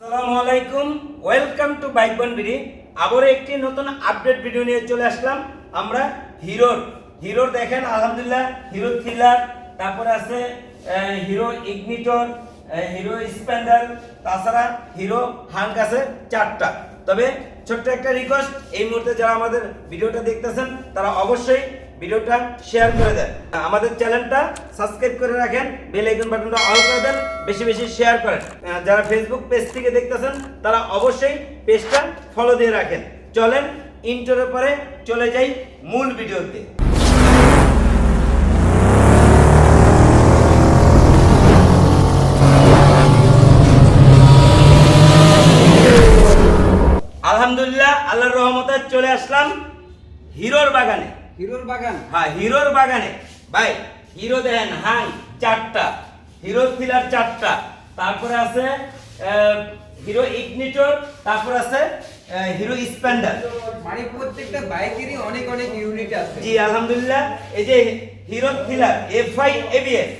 আসসালামু আলাইকুম, welcome to bike BD. আবারও একটি নতুন আপডেট ভিডিও নিয়ে চলে আসলাম। আমরা হিরোর হিরোর দেখেন, আলহামদুলিল্লাহ, হিরো থ্রিলার তারপরে আছে হিরো ইগনিটর হিরো স্প্লেন্ডার তাছাড়া হিরো হাঙ্ক আছে চারটা। তবে ছোট্ট একটা রিকোয়েস্ট এই মুহূর্তে যারা আমাদের ভিডিওটা দেখতেছেন, তারা অবশ্যই ভিডিওটা শেয়ার করে দেন। আমাদের চ্যানেলটা সাবস্ক্রাইব করে রাখেন বেল আইকন বাটনটা অল করে দেন, বেশি বেশি শেয়ার করেন। যারা ফেসবুক পেজ থেকে দেখতেছেন, তারা অবশ্যই পেজটা ফলো দিয়ে রাখেন। চলেন ইন্টারের পরে চলে যাই মূল ভিডিওতে। আলহামদুলিল্লাহ, আল্লাহর রহমতে চলে আসলাম হিরোর বাগানে। হিরোর বাগান? হ্যাঁ হিরোর বাগানে। ভাই হিরো দেখেন হাং চারটা। হিরো থ্রিলার চারটা। তারপরে আছে হিরো ইগনিটর তারপর আছে হিরো স্প্লেন্ডার। মানে প্রত্যেকটা বাইকেরই অনেক অনেক ইউনিট আছে। জি আলহামদুলিল্লাহ। এই যে Hero thriller FI ABS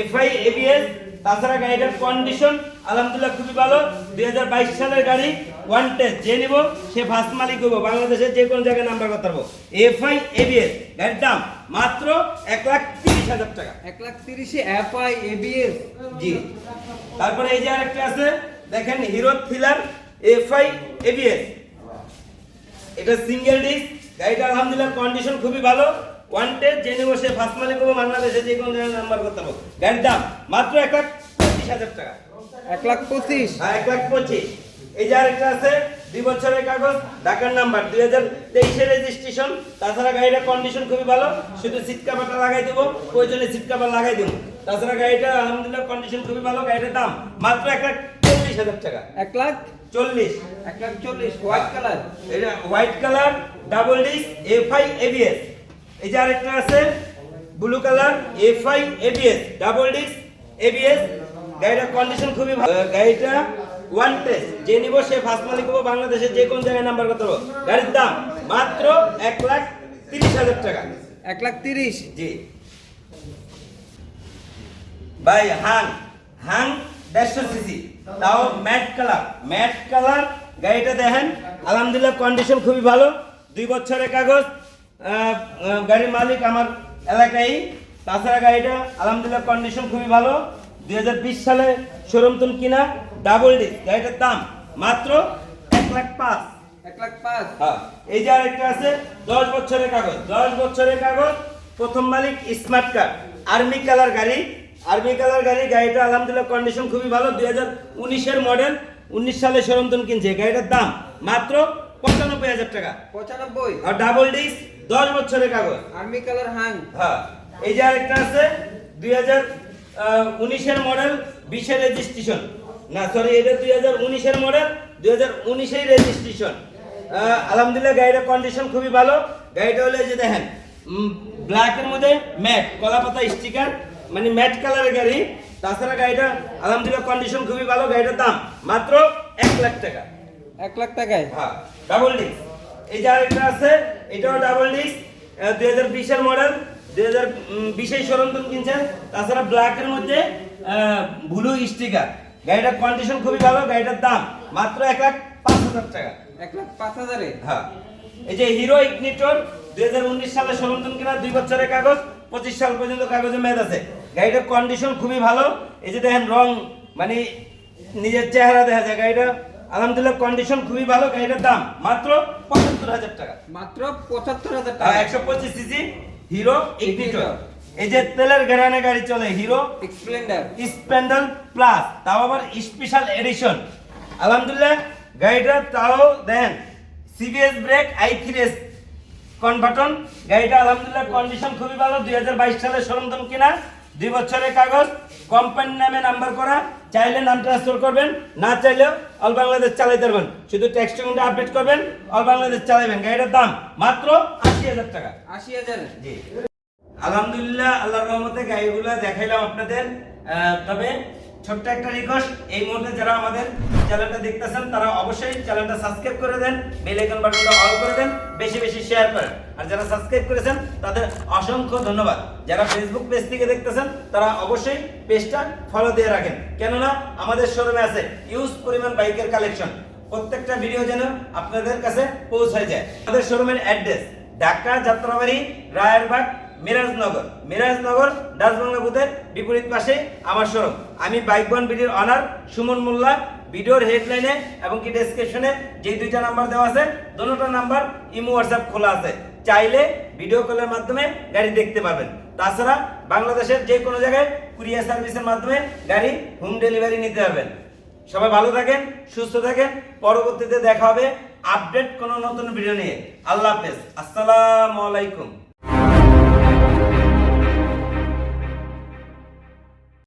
FI ABS তাছাড়া গাড়িটার কন্ডিশন আলহামদুলিল্লাহ খুবই ভালো। দুই হাজার বাইশ সালের গাড়ি ওয়ান টেস্ট যে নিব সে ফার্স্ট মালিক হব বাংলাদেশের যে কোনো জায়গায় নাম্বার করতে পারব। এফআই এবিএস গাড়ির দাম মাত্র এক লাখ তিরিশ হাজার টাকা। এক লাখ তিরিশে এফআই এবিএস জি। তারপরে এই যে আরেকটা আছে দেখেন হিরো থ্রিলার এফআই এবিএস এটা সিঙ্গেল ডিস্ক গাড়িটা আলহামদুলিল্লাহ কন্ডিশন খুবই ভালো। ওয়ান টেস্ট জেনে বসে ফার্স্ট মালিক হব বাংলাদেশে যে কোনো জায়গায় নাম্বার করতে পারব। গাড়ির দাম মাত্র এক লাখ পঁচিশ হাজার টাকা। এক লাখ পঁচিশ? হ্যাঁ এক লাখ পঁচিশ। এই যে আরেকটা আছে দুই বছরের কাগজ ঢাকার নাম্বার দুই হাজার তেইশের রেজিস্ট্রেশন তাছাড়া গাড়িটার কন্ডিশন খুবই ভালো শুধু সিট কাভারটা লাগাই দেবো প্রয়োজনে সিট কাভার লাগাই দেবো। তাছাড়া গাড়িটা আলহামদুলিল্লাহ কন্ডিশন খুবই ভালো গাড়িটার দাম মাত্র এক লাখ চল্লিশ হাজার টাকা। এক লাখ চল্লিশ। এক লাখ চল্লিশ হোয়াইট কালার এটা white colour double disc FI ABS এই যে আরেকটা আছে blue colour FI ABS double disc ABS গাড়িটার কন্ডিশন খুবই ভালো। গাড়িটা ওয়ান টেস্ট যে নিব সে ফার্স্ট মালিক হব বাংলাদেশের যে কোন জায়গায় নাম্বার পারব গাড়ির দাম মাত্র এক লাখ তিরিশ হাজার টাকা। এক লাখ তিরিশ? জি। ভাই হাং হাং দেড়শো সিসি। তাও ম্যাট কালার ম্যাট কালার গাড়িটা দেখেন আলহামদুলিল্লাহ কন্ডিশন খুবই ভালো। দুই বছরের কাগজ গাড়ির মালিক আমার এলাকায়। তাছাড়া গাড়িটা আলহামদুলিল্লাহ কন্ডিশন খুবই ভালো। দুই হাজার বিশ সালে শোরুম তুন কিনা ডাবল ডি গাড়িটার দাম মাত্র এক লাখ পাঁচ। এক লাখ পাঁচ। হ্যাঁ এই যে আরেকটা আছে দশ বছরের কাগজ দশ বছরের কাগজ প্রথম মালিক স্মার্ট কার্ড আর্মি কালার গাড়ি আর্মি কালার গাড়ি গাড়িটা আলহামদুলিল্লাহ কন্ডিশন খুবই ভালো দুই হাজার উনিশের মডেল উনিশ সালে সরন্তন কিনছে গাড়িটার দাম মাত্র পঁচানব্বই হাজার টাকা। পঁচানব্বই। আর ডাবল ডিস্ক দশ বছরের কাগজ। আর্মি কালার হাং হ্যাঁ এই যে আরেকটা আছে দুই হাজার উনিশের মডেল বিশের রেজিস্ট্রেশন না সরি এটা দুই হাজার উনিশের মডেল দুই হাজার উনিশের রেজিস্ট্রেশন আলহামদুলিল্লাহ গাড়িটার কন্ডিশন খুবই ভালো। গাড়িটা হলে যে দেখেন ব্ল্যাকের মধ্যে ম্যাট কলাপাতা স্টিকার মানে ম্যাট কালারের গাড়ি। তাছাড়া গাড়িটা আলহামদুলিল্লাহ কন্ডিশন খুবই ভালো। গাড়িটার দাম মাত্র এক লাখ টাকা। এক লাখ টাকায়? হ্যাঁ ডাবল ডিস্ক এই যে আরেকটা আছে এটাও ডাবল ডিস্ক দুই হাজার বিশের মডেল দুই হাজার বিশের সরঞ্জাম কিনছেন। তাছাড়া ব্ল্যাকের মধ্যে ব্লু স্টিকার গাড়িটার কন্ডিশন খুবই ভালো গাড়িটার দাম মাত্র এক লাখ পাঁচ হাজার টাকা। এক লাখ পাঁচ হাজারে? হ্যাঁ। এই যে হিরো ইগনিটর দুই হাজার উনিশ সালে সরঞ্জাম কিনা দুই বছরের কাগজ পঁচিশ সাল পর্যন্ত কাগজে মেয়াদ আছে। গাড়িটার কন্ডিশন খুবই ভালো। এই যে দেখেন রং মানে নিজের চেহারা দেখা যায় গাড়িটা। আলহামদুলিল্লাহ কন্ডিশন খুবই ভালো গাড়িটার দাম মাত্র পঁচাত্তর হাজার টাকা। মাত্র পঁচাত্তর হাজার টাকা। একশো পঁচিশ সিসি হিরো ইগনিটর। এই যে তেলের ঘেরানে গাড়ি চলে হিরো এক্সপ্লেন্ডার স্প্যান্ডেল প্লাস তাও আবার স্পেশাল এডিশন আলহামদুলিল্লাহ গাড়িটা তাও দেন CBS brake I three S কনভার্টন গাড়িটা আলহামদুলিল্লাহ কন্ডিশন খুবই ভালো দুই হাজার বাইশ সালে সরঞ্জাম কিনা দুই বছরের কাগজ কোম্পানির নামে নাম্বার করা চাইলে নাম ট্রান্সফার করবেন না চাইলেও অল বাংলাদেশ চালাইতে পারবেন। শুধু টেক্সট আপডেট করবেন অল বাংলাদেশ চালাবেন গাড়িটার দাম মাত্র আশি হাজার টাকা। আশি হাজার। জি। আলহামদুলিল্লাহ, আল্লাহর রহমতে গাড়িগুলো দেখাইলাম আপনাদের। তবে ছোট্ট একটা রিকোয়েস্ট এই মুহূর্তে যারা আমাদের চ্যানেলটা দেখতেছেন, তারা অবশ্যই চ্যানেলটা সাবস্ক্রাইব করে দেন বেল আইকন বাটনটা অল করে দেন, বেশি বেশি শেয়ার করেন। আর যারা সাবস্ক্রাইব করেছেন, তাদের অসংখ্য ধন্যবাদ। যারা ফেসবুক পেজ থেকে দেখতেছেন, তারা অবশ্যই পেজটা ফলো দিয়ে রাখেন। কেননা, আমাদের শোরুমে আছে ইউজ পরিমাণ বাইকের কালেকশন প্রত্যেকটা ভিডিও যেন আপনাদের কাছে পৌঁছায় যায়। আমাদের শোরুমের অ্যাড্রেস ঢাকা যাত্রাবাড়ি, রায়েরবাগ মিরাজনগর। মিরাজনগর ডাচবাংলা বুথের বিপরীত পাশে আমার শোরুম আমি বাইক বন ভিডিওর অনার সুমন মোল্লা, ভিডিওর হেডলাইনে এবং কি ডেসক্রিপশনে যে দুইটা নাম্বার দেওয়া আছে দুটো নাম্বার ইমো হোয়াটসঅ্যাপ খোলা আছে। চাইলে ভিডিও কলের মাধ্যমে গাড়ি দেখতে পাবেন তাছাড়া বাংলাদেশের যে কোনো জায়গায় কুরিয়ার সার্ভিসের মাধ্যমে গাড়ি হোম ডেলিভারি নিতে পারবেন। সবাই ভালো থাকেন, সুস্থ থাকেন। পরবর্তীতে দেখা হবে আপডেট কোনো নতুন ভিডিও নিয়ে। আল্লাহ হাফেজ। আসসালামু আলাইকুম।